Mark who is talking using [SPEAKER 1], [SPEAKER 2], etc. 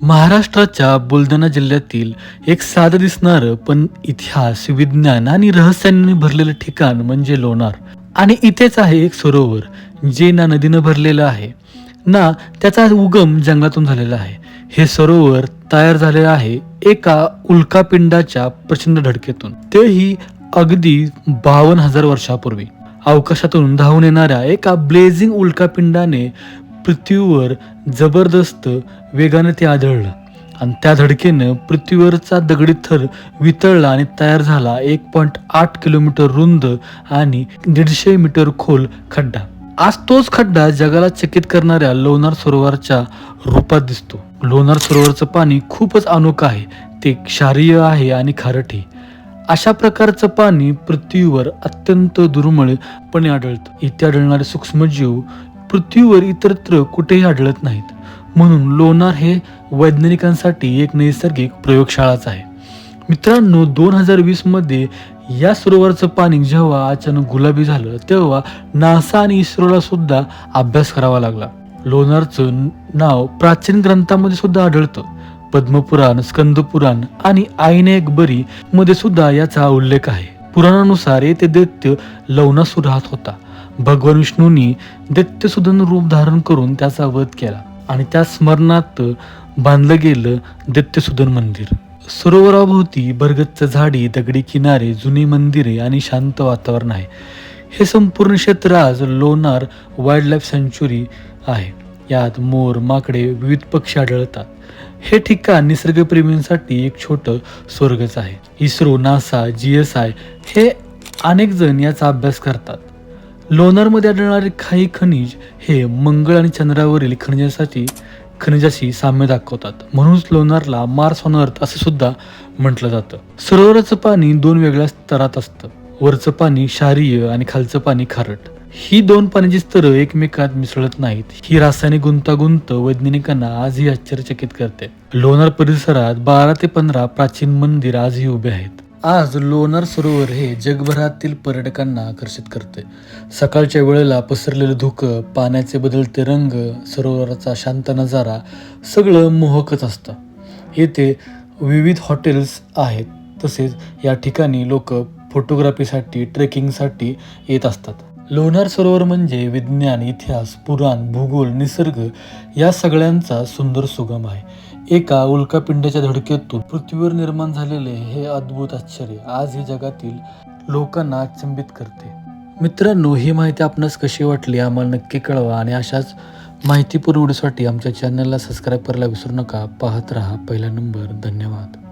[SPEAKER 1] महाराष्ट्राच्या बुलढाणा जिल्ह्यातील एक साधं दिसणारं पण इतिहास विज्ञान आणि रहस्यांनी भरलेलं ठिकाण म्हणजे लोणार. आणि इथेच आहे एक सरोवर जे ना नदीनं भरलेलं आहे ना त्याचा उगम जंगलातून झालेला आहे. हे सरोवर तयार झालेलं आहे एका उल्कापिंडाच्या प्रचंड धडकेतून. तेही अगदी बावन्न हजार वर्षापूर्वी. अवकाशातून धावून येणाऱ्या एका ब्लेझिंग उल्कापिंडाने पृथ्वीवर जबरदस्त वेगाने ते आदळलं. आणि त्या धडकेनं पृथ्वीवरचा दगडी थर वितळला आणि तयार झाला एक पॉईंट आठ किलोमीटर रुंद आणि दीडशे मीटर खोल खड्डा. आज तोच खड्डा जगाला चकित करणाऱ्या लोणार सरोवरच्या रूपात दिसतो. लोणार सरोवरचं पाणी खूपच अनोखं आहे. ते क्षारीय आहे आणि खारटही अशा प्रकारचं पाणी पृथ्वीवर अत्यंत दुर्मिळपणे आढळतं. इथे आढळणारे सूक्ष्मजीव पृथ्वीवर इतरत्र कुठेही आढळत नाहीत. म्हणून लोणार हे वैज्ञानिकांसाठी एक नैसर्गिक प्रयोगशाळाच आहे. मित्रांनो दोन हजार वीसमध्ये या सरोवराचं पाणी जेव्हा अचानक गुलाबी झालं तेव्हा नासा आणि इस्रोला सुद्धा अभ्यास करावा लागला. लोणारचं नाव प्राचीन ग्रंथामध्ये सुद्धा आढळतं. पद्मपुराण स्कंदपुराण आणि आईने बरी मध्ये सुद्धा याचा उल्लेख आहे. पुराणानुसार येथे दैत्य लवणासूर राहत होता. भगवान विष्णूंनी दैत्यसुदन रूप धारण करून त्याचा वध केला आणि त्या स्मरणात बांधलं गेलं दैत्यसुदन मंदिर. सरोवराभोवती भरगच्च झाडी दगडी किनारे जुनी मंदिरे आणि शांत वातावरण आहे. हे संपूर्ण क्षेत्र आज लोणार वाईल्ड लाईफ सँच्युरी आहे. यात मोर माकडे विविध पक्षी आढळतात. हे ठिकाण निसर्गप्रेमींसाठी एक छोटं स्वर्गच आहे. ISRO NASA G S I हे अनेक जण याचा अभ्यास करतात. लोणारमध्ये आढळणारे काही खनिज हे मंगळ आणि चंद्रावरील खनिजासाठी खनिजाशी साम्य दाखवतात. म्हणूनच लोणारला मार्स ऑन अर्थ असं सुद्धा म्हटलं जातं. सरोवराचं पाणी दोन वेगळ्या स्तरात असतं. वरचं पाणी क्षारीय आणि खालचं पाणी खारट. ही दोन पाण्याची स्तरं एकमेकात मिसळत नाहीत. ही रासायनिक गुंतागुंत वैज्ञानिकांना आजही आश्चर्यचकित करते. लोणार परिसरात बारा ते पंधरा प्राचीन मंदिर आजही उभे आहेत. आज लोणार सरोवर हे जगभरातील पर्यटकांना आकर्षित करते. सकाळच्या वेळेला पसरलेलं धुकं पाण्याचे बदलते रंग सरोवराचा शांत नजारा सगळं मोहकच असतं. येथे विविध हॉटेल्स आहेत तसेच या ठिकाणी लोक फोटोग्राफीसाठी ट्रेकिंगसाठी येत असतात. लोणार सरोवर म्हणजे विज्ञान इतिहास पुराण भूगोल निसर्ग या सगळ्यांचा सुंदर सुगम आहे. एका उल्कापिंडाच्या धडकेतून पृथ्वीवर निर्माण झालेले हे अद्भुत आश्चर्य आज ही जगातील लोकांना अचंबित करते. मित्रांनो ही माहिती आपणास कशी वाटली आम्हाला नक्की कळवा आणि अशाच माहिती पुरवण्यासाठी आमच्या चॅनलला सबस्क्राईब करायला विसरू नका. पाहत राहा पहिला नंबर धन्यवाद.